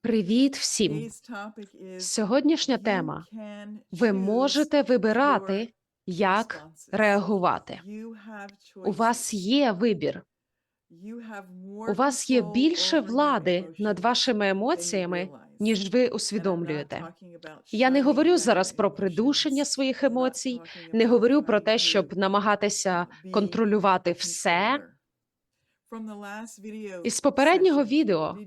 Привіт всім! Сьогоднішня тема. Ви можете вибирати, як реагувати. У вас є вибір. У вас є більше влади над вашими емоціями, ніж ви усвідомлюєте. Я не говорю зараз про придушення своїх емоцій, не говорю про те, щоб намагатися контролювати все. Із попереднього відео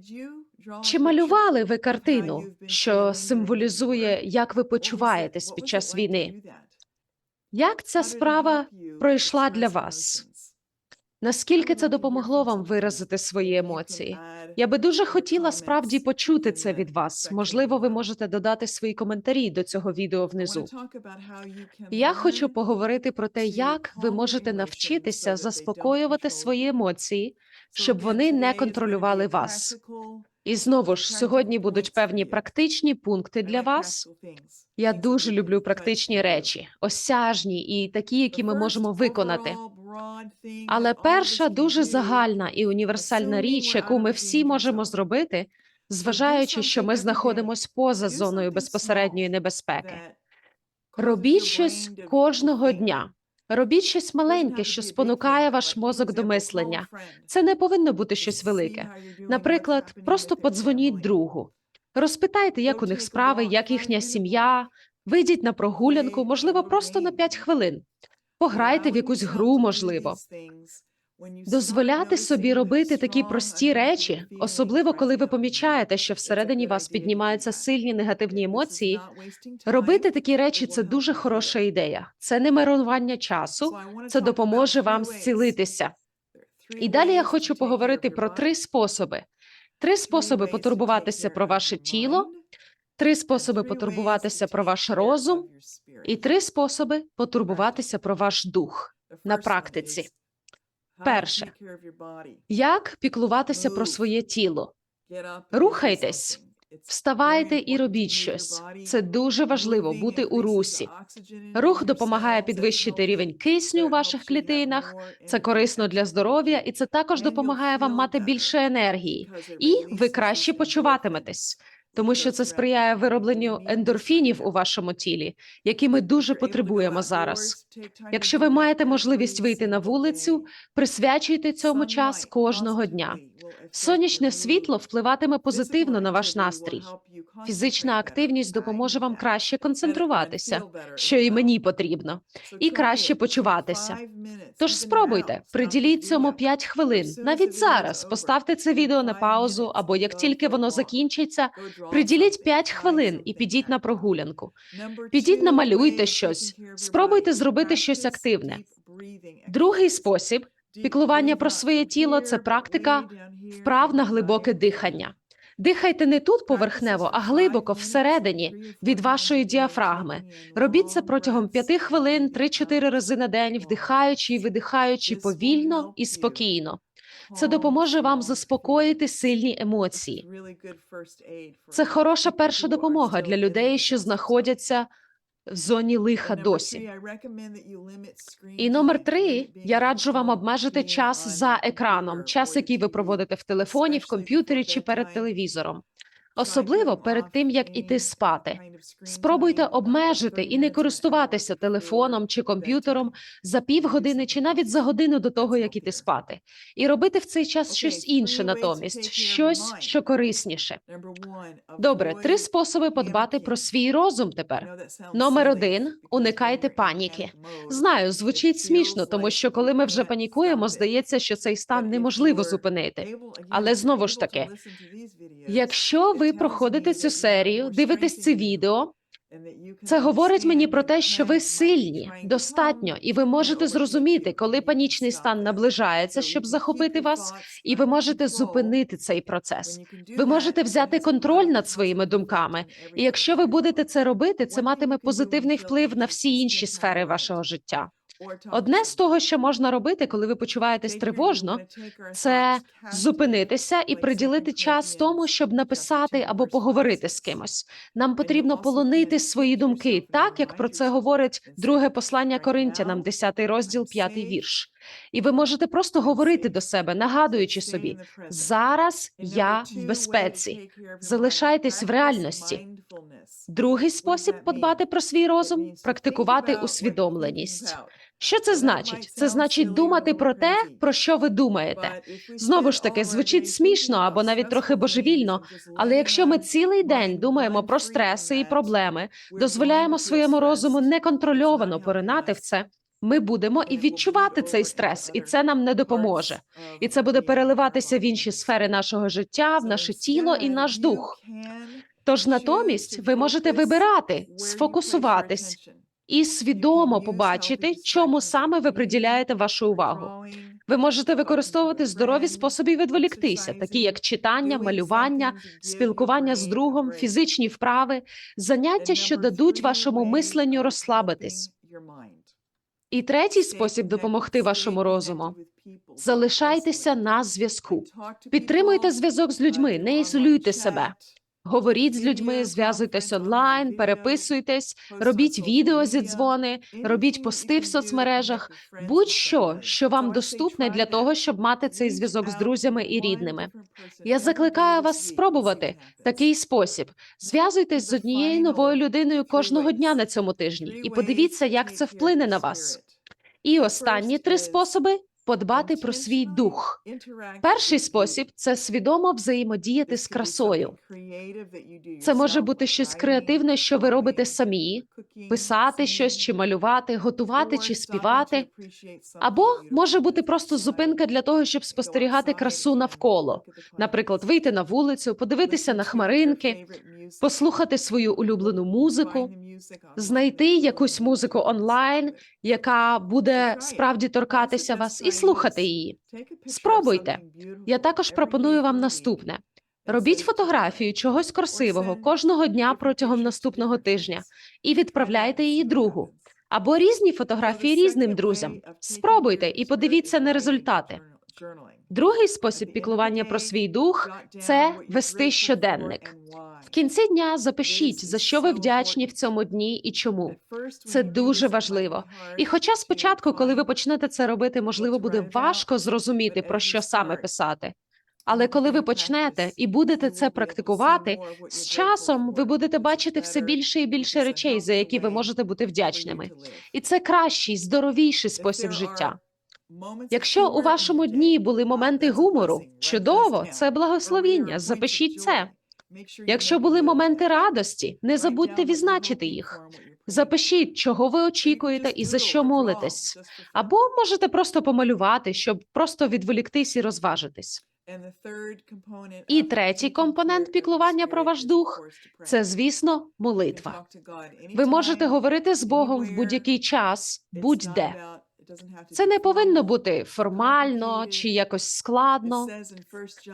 чи малювали ви картину, що символізує, як ви почуваєтесь під час війни? Як ця справа пройшла для вас? Наскільки це допомогло вам виразити свої емоції? Я би дуже хотіла справді почути це від вас. Можливо, ви можете додати свої коментарі до цього відео внизу. Я хочу поговорити про те, як ви можете навчитися заспокоювати свої емоції, щоб вони не контролювали вас. І знову ж сьогодні будуть певні практичні пункти для вас. Я дуже люблю практичні речі, осяжні і такі, які ми можемо виконати. Але перша дуже загальна і універсальна річ, яку ми всі можемо зробити, зважаючи, що ми знаходимося поза зоною безпосередньої небезпеки. Робіть щось кожного дня. Робіть щось маленьке, що спонукає ваш мозок до мислення. Це не повинно бути щось велике. Наприклад, просто подзвоніть другу, розпитайте, як у них справи, як їхня сім'я. Вийдіть на прогулянку, можливо, просто на 5 хвилин. Пограйте в якусь гру, можливо. Дозволяти собі робити такі прості речі, особливо коли ви помічаєте, що всередині вас піднімаються сильні негативні емоції. Робити такі речі це дуже хороша ідея. Це не марнування часу, це допоможе вам зцілитися. І далі я хочу поговорити про три способи: три способи потурбуватися про ваше тіло, три способи потурбуватися про ваш розум, і три способи потурбуватися про ваш дух на практиці. Перше. Як піклуватися про своє тіло? Рухайтесь, вставайте і робіть щось. Це дуже важливо бути у русі. Рух допомагає підвищити рівень кисню у ваших клітинах. Це корисно для здоров'я, і це також допомагає вам мати більше енергії, і ви краще почуватиметесь. Тому що це сприяє виробленню ендорфінів у вашому тілі, які ми дуже потребуємо зараз. Якщо ви маєте можливість вийти на вулицю, присвячуйте цьому час кожного дня. Сонячне світло впливатиме позитивно на ваш настрій. Фізична активність допоможе вам краще концентруватися, що і мені потрібно, і краще почуватися. Тож спробуйте, приділіть цьому 5 хвилин. Навіть зараз поставте це відео на паузу, або як тільки воно закінчиться, приділіть 5 хвилин і підіть на прогулянку. Підіть, намалюйте щось, спробуйте зробити щось активне. Другий спосіб піклування про своє тіло це практика вправ на глибоке дихання. Дихайте не тут поверхнево, а глибоко всередині від вашої діафрагми. Робіть це протягом 5 хвилин 3-4 рази на день, вдихаючи і видихаючи повільно і спокійно. Це допоможе вам заспокоїти сильні емоції. Це хороша перша допомога для людей, що знаходяться в зоні лиха досі. І номер три я раджу вам обмежити час за екраном, час, який ви проводите в телефоні, в комп'ютері чи перед телевізором. Особливо перед тим як іти спати. Спробуйте обмежити і не користуватися телефоном чи комп'ютером за півгодини чи навіть за годину до того, як іти спати, і робити в цей час щось інше натомість, щось, що корисніше. Добре, три способи подбати про свій розум тепер. Номер один уникайте паніки. Знаю, звучить смішно, тому що коли ми вже панікуємо, здається, що цей стан неможливо зупинити. Але знову ж таки, якщо ви проходите цю серію, дивитесь це відео. Це говорить мені про те, що ви сильні, достатньо, і ви можете зрозуміти, коли панічний стан наближається, щоб захопити вас, і ви можете зупинити цей процес. Ви можете взяти контроль над своїми думками, і якщо ви будете це робити, це матиме позитивний вплив на всі інші сфери вашого життя. Одне з того, що можна робити, коли ви почуваєтесь тривожно, це зупинитися і приділити час тому, щоб написати або поговорити з кимось. Нам потрібно полонити свої думки, так як про це говорить друге послання Коринтянам, 10 розділ, 5 вірш. І ви можете просто говорити до себе, нагадуючи собі, зараз я в безпеці. Залишайтесь в реальності. Другий спосіб подбати про свій розум практикувати усвідомленість. Що це значить? Це значить думати про те, про що ви думаєте. Знову ж таки, звучить смішно або навіть трохи божевільно. Але якщо ми цілий день думаємо про стреси і проблеми, дозволяємо своєму розуму неконтрольовано поринати в це. Ми будемо і відчувати цей стрес, і це нам не допоможе. І це буде переливатися в інші сфери нашого життя, в наше тіло і наш дух. Тож натомість ви можете вибирати, сфокусуватись і свідомо побачити, чому саме ви приділяєте вашу увагу. Ви можете використовувати здорові способи відволіктися, такі як читання, малювання, спілкування з другом, фізичні вправи, заняття, що дадуть вашому мисленню розслабитись. І третій спосіб допомогти вашому розуму залишайтеся на зв'язку. Підтримуйте зв'язок з людьми, не ізолюйте себе. Говоріть з людьми, зв'язуйтесь онлайн, переписуйтесь, робіть відео зі дзвони, робіть пости в соцмережах, будь-що, що вам доступне для того, щоб мати цей зв'язок з друзями і рідними. Я закликаю вас спробувати такий спосіб. Зв'язуйтесь з однією новою людиною кожного дня на цьому тижні, і подивіться, як це вплине на вас. І останні три способи подбати про свій дух. Перший спосіб це свідомо взаємодіяти з красою. Це може бути щось креативне, що ви робите самі, писати щось чи малювати, готувати чи співати. Або може бути просто зупинка для того, щоб спостерігати красу навколо. Наприклад, вийти на вулицю, подивитися на хмаринки, послухати свою улюблену музику, знайти якусь музику онлайн, яка буде справді торкатися вас, і слухати її. Спробуйте. Я також пропоную вам наступне: робіть фотографію чогось красивого кожного дня протягом наступного тижня і відправляйте її другу. Або різні фотографії різним друзям. Спробуйте і подивіться на результати. Другий спосіб піклування про свій дух це вести щоденник. В кінці дня запишіть, за що ви вдячні в цьому дні і чому. Це дуже важливо. І хоча спочатку, коли ви почнете це робити, можливо, буде важко зрозуміти, про що саме писати. Але коли ви почнете і будете це практикувати, з часом ви будете бачити все більше і більше речей, за які ви можете бути вдячними. І це кращий, здоровіший спосіб життя. Якщо у вашому дні були моменти гумору, чудово, це благословіння. Запишіть це. Якщо були моменти радості, не забудьте відзначити їх. Запишіть, чого ви очікуєте і за що молитесь. Або можете просто помалювати, щоб просто відволіктись і розважитись. І третій компонент піклування про ваш дух це, звісно, молитва. Ви можете говорити з Богом в будь-який час, будь-де. Це не повинно бути формально чи якось складно.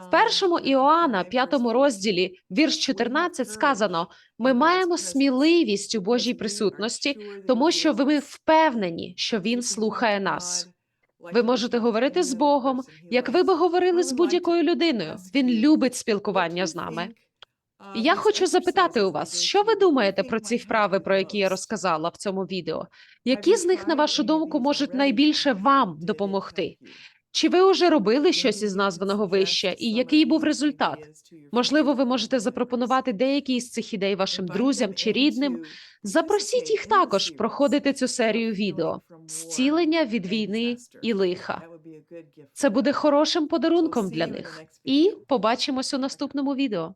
В першому Іоанна, п'ятому розділі, вірш 14, сказано: ми маємо сміливість у Божій присутності, тому що ми впевнені, що він слухає нас. Ви можете говорити з Богом, як ви би говорили з будь-якою людиною. Він любить спілкування з нами. Я хочу запитати у вас, що ви думаєте про ці вправи, про які я розказала в цьому відео? Які з них, на вашу думку, можуть найбільше вам допомогти? Чи ви вже робили щось із названого вище, і який був результат? Можливо, ви можете запропонувати деякі із цих ідей вашим друзям чи рідним. Запросіть їх також проходити цю серію відео зцілення від війни і лиха. Це буде хорошим подарунком для них. І побачимось у наступному відео.